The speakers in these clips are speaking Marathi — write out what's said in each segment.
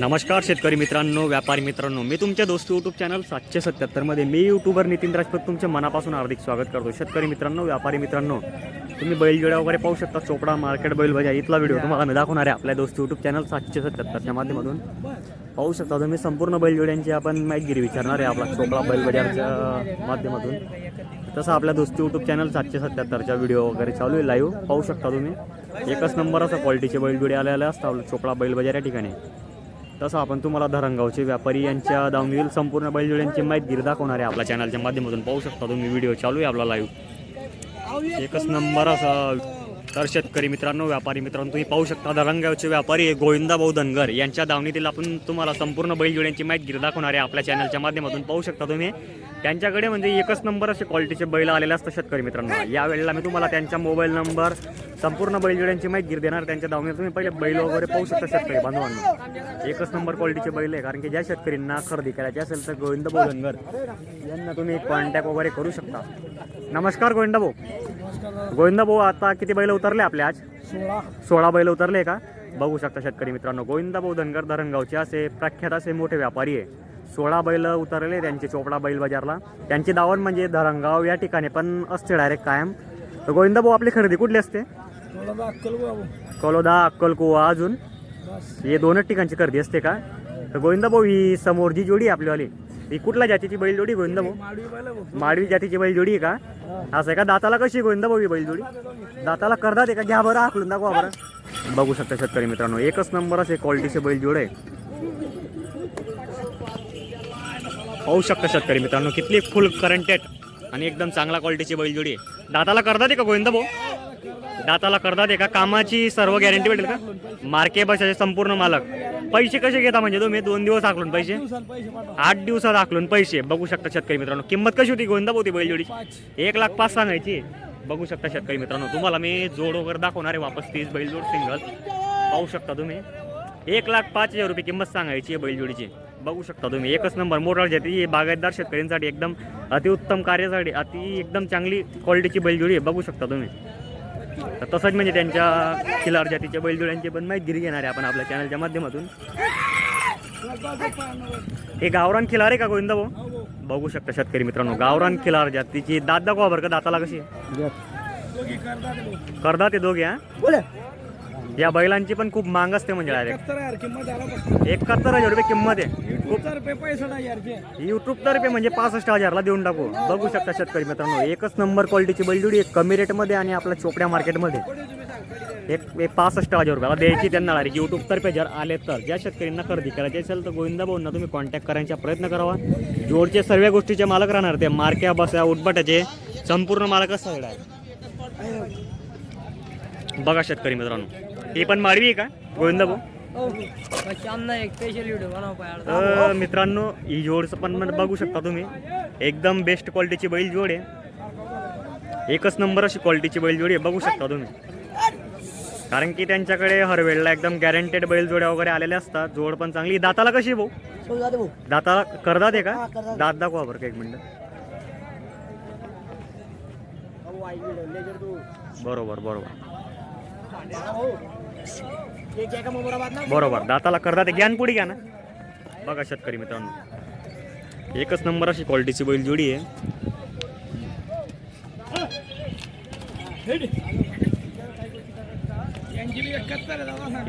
नमस्कार शेतकरी मित्रांनो व्यापारी मित्रांनो. मी तुमच्या दोस्त यूट्यूब चॅनल सातशे सत्याहत्तरमध्ये मी यूट्यूबर नितीन राजपूत तुमचे मनापासून हार्दिक स्वागत करतो. शेतकरी मित्रांनो व्यापारी मित्रांनो तुम्ही बैलजोड्या वगैरे पाहू शकता. चोपडा मार्केट बैल बजा इथला व्हिडिओ तुम्हाला मी दाखवणार आहे आपल्या दोस्त यूट्यूब चॅनल सातशे सत्याहत्तरच्या माध्यमातून. पाहू शकता तुम्ही संपूर्ण बैलजोड्यांची आपण माहितगिरी विचारणार आहे आपला चोपडा बैल बजारच्या माध्यमातून. तसं आपल्या दोस्ती यूट्यूब चॅनल सातशे सत्याहत्तरच्या व्हिडिओ वगैरे चालू आहे लाईव्ह पाहू शकता तुम्ही. एकच नंबर असं क्वालिटीचे बैलजोडे आलेले असतात. आपलं चोपडा बैल बजार या ठिकाणी. तसं आपण तुम्हाला धरणगावचे व्यापारी यांच्या दावणीतील संपूर्ण बैलजोड्यांची माहिती दाखवणार आहे आपल्या चॅनलच्या माध्यमातून. पाहू शकता तुम्ही व्हिडिओ चालू आहे आपला लाईव्ह एकच नंबर असा तर शेतकरी मित्रांनो व्यापारी मित्रांनो तुम्ही पाहू शकता धरणगावचे व्यापारी गोविंदा भाऊ धनगर. यांच्या दावणीतील आपण तुम्हाला संपूर्ण बैलजोड्यांची माहिती दाखवणार आहे आपल्या चॅनलच्या माध्यमातून. पाहू शकता तुम्ही. त्यांच्याकडे म्हणजे एकच नंबर असे क्वालिटीचे बैल आलेले असतात शेतकरी मित्रांनो. या वेळेला मी तुम्हाला त्यांच्या मोबाईल नंबर संपूर्ण बैलजोड्यांची माहिती देणार. त्यांच्या दावणीत तुम्ही पहिले बैल वगैरे पाहू शकता शेतकरी बांधवांना. एकच नंबर क्वालिटीचे बैल आहे कारण की ज्या शेतकऱ्यांना खरेदी करायची असेल तर गोविंद भाऊ धनगर यांना तुम्ही कॉन्टॅक्ट वगैरे करू शकता. नमस्कार गोविंदा भाऊ. गोविंदा भाऊ आता किती बैल उतरले आपले आज? सोळा. सोळा बैल उतरले का? बघू शकता शेतकरी मित्रांनो गोविंदा भाऊ धनगर धरणगावचे असे प्रख्यात असे मोठे व्यापारी आहे. सोळा बैल उतरले त्यांचे चोपडा बैल बाजारला. त्यांची दावण म्हणजे धरणगाव या ठिकाणी पण असते डायरेक्ट कायम. तर गोविंदा भाऊ आपली खरेदी कुठली असते? कलोदा अक्कलकुवा अजून? हे दोनच ठिकाणची खरेदी असते का? तर गोविंदा भाऊ ही समोर जी जोडी आहे आपलीवाली ही कुठल्या जातीची बैलजोडी गोविंदा भाऊ माडवी जातीची बैल जोडी आहे का? असं आहे का? दाताला कशी आहे गोविंदा भाऊ ही बैलजोडी? दाताला करतात आहे का? घ्या बरं आखलून दाखवा बरं. बघू शकता शेतकरी मित्रांनो एकच नंबर असे क्वालिटीचे बैलजोड आहे. पाहू शकता शेतकरी मित्रांनो किती फुल करंटेड आणि एकदम चांगला क्वालिटीची बैलजोडी आहे. दाताला करतात आहे का गोविंदा भाऊ दाताला करतात आहे का? कामाची सर्व गॅरंटी भेटेल का? मार्के बसाचे संपूर्ण मालक. पैसे कसे घेता म्हणजे तुम्ही? दोन दिवस आखलून पैसे? आठ दिवसात आखलून पैसे. बघू शकता शेतकरी मित्रांनो. किंमत कशी होती? गोविंदा भाऊ ती बैलजोडी पाच. एक लाख पाच सांगायची. बघू शकता शेतकरी मित्रांनो. तुम्हाला मी जोड वगैरे दाखवणार आहे वापस. तीस बैलजोड सिंगल. पाहू शकता तुम्ही. एक लाख पाच हजार रुपये किंमत सांगायची आहे बैलजोडीची बघू शकता तुम्ही. एकच नंबर मोटर जाती. बागायतदार शेतकऱ्यांसाठी एकदम अतिउत्तम कार्यासाठी अति एकदम चांगली क्वालिटीची बैलजोडी आहे. बघू शकता तुम्ही. तर तसंच म्हणजे त्यांच्या खिलार जातीच्या बैलजोड्यांची पण माहिती घेणार आहे आपण आपल्या चॅनलच्या माध्यमातून. हे गावरान खिलार आहे का गोविंदा भाऊ? बघू शकता शेतकरी मित्रांनो गावरान खिलार जातीची दात दाखवा बरं का दाताला कशी करदा ते दोघे हा? या बैलांची पण खूप मांग असते म्हणजे डायरेक्ट एकाहत्तर हजार रुपये किंमत आहे. पैसठ हजारचे युट्यूब तर्फे म्हणजे पासष्ट हजारला देऊन टाकू. बघू शकता शेतकरी मित्रांनो एकच नंबर क्वालिटीची बैलजोडी एक कमी रेटमध्ये आणि आपल्या चोपड्या मार्केटमध्ये एक एक पासष्ट हजार रुपयाला द्यायची त्यांना डायरेक्ट युट्यूब तर्फे जर आले तर ज्या शेतकऱ्यांना खरेदी करायची असेल तर गोविंदा भाऊंना तुम्ही कॉन्टॅक्ट करायचा प्रयत्न करावा. जोडचे सर्व गोष्टीचे मालक राहणार ते. मार्क्या बस्या उठबटाचे संपूर्ण मालक असतात बघा शेतकरी मित्रांनो ही पण माडवी आहे का? गोविंदा भाऊ? तर मित्रांनो ही जोडचं पण बघू शकता तुम्ही. एकदम बेस्ट क्वालिटीची बैल जोड आहे. एकच नंबर अशी क्वालिटीची बैल जोडी आहे बघू शकता तुम्ही. कारण की त्यांच्याकडे हर वेळेला एकदम गॅरंटेड बैल जोड्या वगैरे आलेल्या असतात. जोड पण चांगली. दाताला कशी भाऊ? दाताला करदात आहे का? दात दाखवा बरं का एक मिनिट. बरोबर बरोबर. बरोबर. दाताला करता ते ज्ञान पुढे घ्या ना. बघा शेतकरी मित्रांनो. एकच नंबर अशी क्वालिटीची बैल जोडी आहे.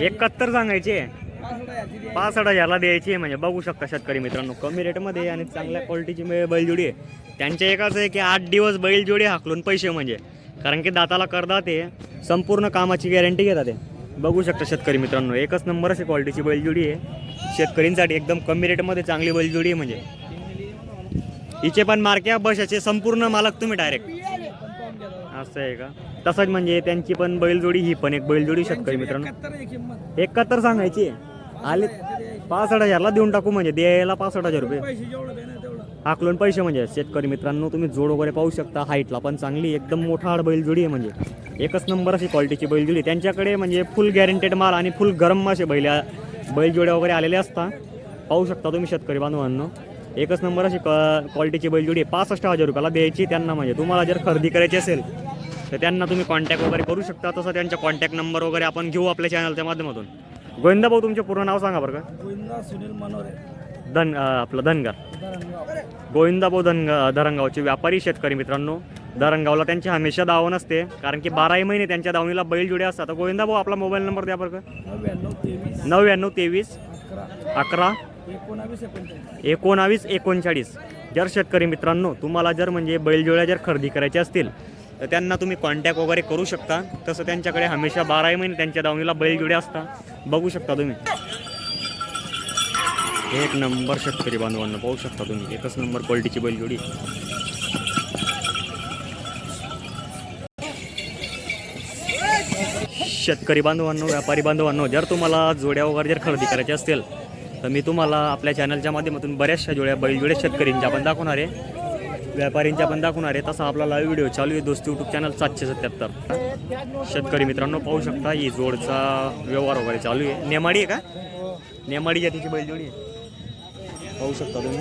एकाहत्तर सांगायचे. पासष्ट हजारची द्या. हजारला द्यायची आहे म्हणजे बघू शकता शेतकरी मित्रांनो. कमी रेटमध्ये आणि चांगल्या क्वालिटीची बैलजोडी आहे. त्यांच्या एकाच आहे की आठ दिवस बैलजोडी हाकलून पैसे म्हणजे. कारण की दाताला करतात ते संपूर्ण कामाची गॅरंटी घेतात ते. बघू शकता शेतकरी मित्रांनो एकच नंबर अशी क्वालिटीची बैलजोडी आहे. शेतकरींसाठी एकदम कमी रेटमध्ये चांगली बैलजोडी आहे म्हणजे. हिचे पण मार्क्या बशाचे संपूर्ण मालक तुम्ही डायरेक्ट. असं आहे का? तसंच म्हणजे त्यांची पण बैलजोडी ही पण एक बैलजोडी शेतकरी मित्रांनो. एकाहत्तर सांगायची आले पासष्ट हजारला देऊन टाकू म्हणजे द्यायला पासष्ट हजार रुपये. आकलून हाकलून पैसे म्हणजे शेतकरी मित्रांनो तुम्ही जोड वगैरे पाहू शकता. हाईटला पण चांगली एकदम मोठा हाड बैलजोडी आहे म्हणजे. एकच नंबर अशी क्वालिटीची बैलजोडी त्यांच्याकडे म्हणजे फुल गॅरंटेड माल आणि फुल गरम असे बैल बैलजोड्या वगैरे आलेले असतात पाहू शकता तुम्ही शेतकरी बांधवांनो. एकच नंबर अशी क्वालिटीची बैलजोडी आहे. पासष्ट हजार रुपयाला द्यायची त्यांना म्हणजे. तुम्हाला जर खरेदी करायची असेल तर त्यांना तुम्ही कॉन्टॅक्ट वगैरे करू शकता. तसं त्यांचा कॉन्टॅक्ट नंबर वगैरे आपण घेऊ आपल्या चॅनलच्या माध्यमातून. गोविंदा भाऊ तुमचे पूर्ण नाव सांगा बरं का? गोविंदा सुनील मनोरे. धन आपलं धनगर. धरणगाव गोविंदाभाऊ धन धरणगावचे व्यापारी शेतकरी मित्रांनो. धरणगावला त्यांची हमेशा दावण असते कारण की बाराही महिने त्यांच्या दावणीला बैल जुडे असतात. तर गोविंदाभाऊ आपला मोबाईल नंबर द्या बरं का. नव्याण्णव तेवीस. अकरा. एकोणावीस एकोणचाळीस. जर शेतकरी मित्रांनो तुम्हाला जर म्हणजे बैलजोड्या जर खरेदी करायच्या असतील तर त्यांना तुम्ही कॉन्टॅक्ट वगैरे करू शकता. तसं त्यांच्याकडे हमेशा बाराही महिने त्यांच्या दावणीला बैलजोड्या असतात. बघू शकता तुम्ही. एक नंबर शेतकरी बांधवांना पाहू शकता तुम्ही एकच नंबर क्वालिटीची बैलजोडी शेतकरी बांधवांनो व्यापारी बांधवांनो जर तुम्हाला जोड्या वगैरे जर खरेदी करायच्या असतील तर मी तुम्हाला आपल्या चॅनलच्या माध्यमातून बऱ्याचशा जोड्या बैलजोड्या शेतकरींच्या पण दाखवणार आहे. व्यापारींच्या पण दाखवणार आहे. तसा आपला लाईव्ह व्हिडिओ चालू आहे दोस्ती यूट्यूब चॅनल सातशे सत्याहत्तर. शेतकरी मित्रांनो पाहू शकता ही जोडचा व्यवहार वगैरे चालू आहे. नेमाडी आहे का? नेमाडी जातीची बैलजोडी आहे. पाहू शकता तुम्ही.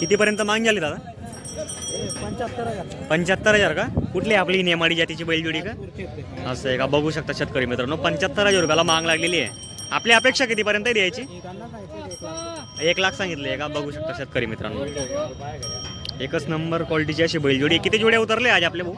कितीपर्यंत मागणी झाली दादा? पंच्याहत्तर हजार पंच्याहत्तर हजार का? कुठली आपली नेमाडी जातीची बैलजोडी का? असं आहे का? बघू शकता शेतकरी मित्रांनो. पंच्याहत्तर हजार रुपयाला माग लागलेली आहे. आपली अपेक्षा कितीपर्यंत द्यायची? एक लाख सांगितले आहे का? बघू शकता शेतकरी मित्रांनो. एकच नंबर क्वालिटीची अशी बैलजोडी किती जोड्या उतरले आज आपले भाऊ?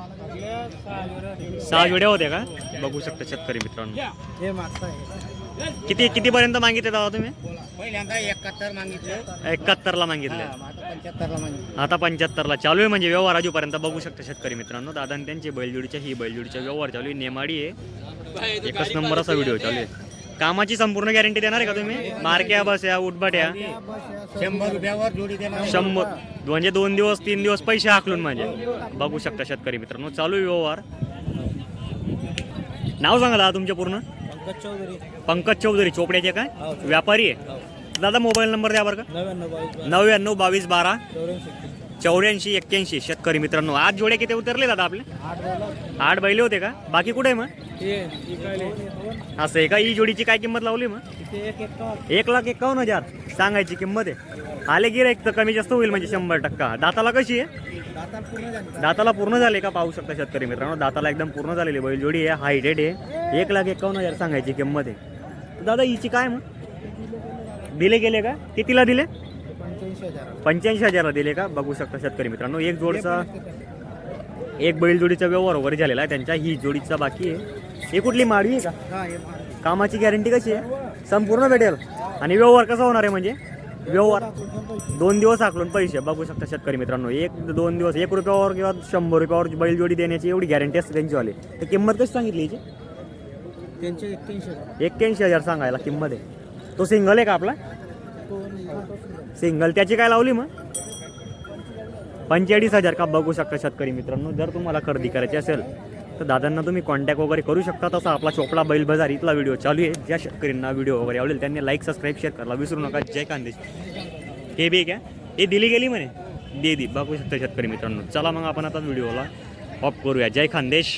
सहा जोड्या होत्या का? बघू शकता शेतकरी मित्रांनो. हे आहे. किती कितीपर्यंत मागितले दादा तुम्ही? पहिल्यांदा एकाहत्तर मागितले. एकाहत्तरला मागितले. पंच्याहत्तरला मागितले. आता पंच्याहत्तरला चालू आहे म्हणजे व्यवहार अजूपर्यंत बघू शकता शेतकरी मित्रांनो. दादा आणि त्यांची बैलजोडीच्या ही बैलजोडीचा व्यवहार चालू आहे. नेमाडी आहे. एकच नंबर असा व्हिडिओ चालू आहे. कामाची संपूर्ण गॅरंटी देणार आहे का तुम्ही? मारक्या बस या उठबाट्या. शंभर रुपयावर जोडी देणार शंभर. म्हणजे दोन दिवस तीन दिवस पैसे हाकलून म्हणजे. बघू शकता शेतकरी मित्रांनो. चालू आहे व्यवहार. नाव सांगा दादा तुमचे पूर्ण. पंकज चौधरी. पंकज चौधरी. चोपड्याचे काय? व्यापारी आहे. दादा मोबाईल नंबर द्या बरं का. नव्याण्णव बावीस नव्याण्णव बावीस बारा. चौऱ्याऐंशी. चौऱ्याऐंशी एक्क्याऐंशी शेतकरी मित्रांनो. आज जोडे किती उतरले दादा आपले? आठ आठ बैले होते का? बाकी कुठे आहे मग? असं आहे का? ही जोडीची काय किंमत लावली मग? एक एक एक लाख एकावन्न हजार. सांगायची किंमत आहे. आले गिराईक तर कमी जास्त होईल म्हणजे शंभर टक्का. दाताला कशी आहे? दाताला पूर्ण झाले. का पाहू शकता शेतकरी मित्रांनो? दाताला एकदम पूर्ण झालेली बैल जोडी आहे. हायटेड आहे. एक लाख एकावन्न हजार सांगायची किंमत आहे. दादा हिची काय मग? दिले गेले का? कितीला दिले? पंच्याऐंशी हजार पंच्याऐंशी हजारला दिले का? बघू शकता शेतकरी मित्रांनो एक जोडचा एक बैल जोडीचा व्यवहार वगैरे झालेला आहे त्यांच्या ही जोडीचा बाकी आहे. ही कुठली माडवी आहे का. कामाची गॅरंटी कशी आहे? संपूर्ण भेटेल. आणि व्यवहार कसा होणार आहे म्हणजे? व्यवहार दोन दिवस आकलून पैसे बघू शकता शेतकरी मित्रांनो. एक दोन दिवस एक रुपयावर किंवा शंभर रुपयावर बैलजोडी देण्याची एवढी गॅरंटी असते त्यांचीवाली तर किंमत कशी सांगितली याची? त्यांचे एक्क्याऐंशी हजार. एक्क्याऐंशी हजार सांगायला किंमत आहे. तो सिंगल आहे का आपला. सिंगल. त्याची काय लावली मग? पंचेचाळीस हजार. का बघू शकता शेतकरी मित्रांनो जर तुम्हाला खरेदी करायची असेल तर दादांना तुम्ही कॉन्टॅक्ट वगैरे करू शकता. तसा आपला चोपडा बैल बाजार इथला व्हिडिओ चालू आहे. ज्या शेतकऱ्यांना व्हिडिओ वगैरे आवडेल त्यांनी लाईक सबस्क्राईब शेअर करायला विसरू नका. जय कांदेश. हे बी क्या हे दिली गेली म्हणे? दे दी. बघू शकता शेतकरी मित्रांनो. चला मग आपण आता व्हिडिओला ऑफ करूया. जय खानदेश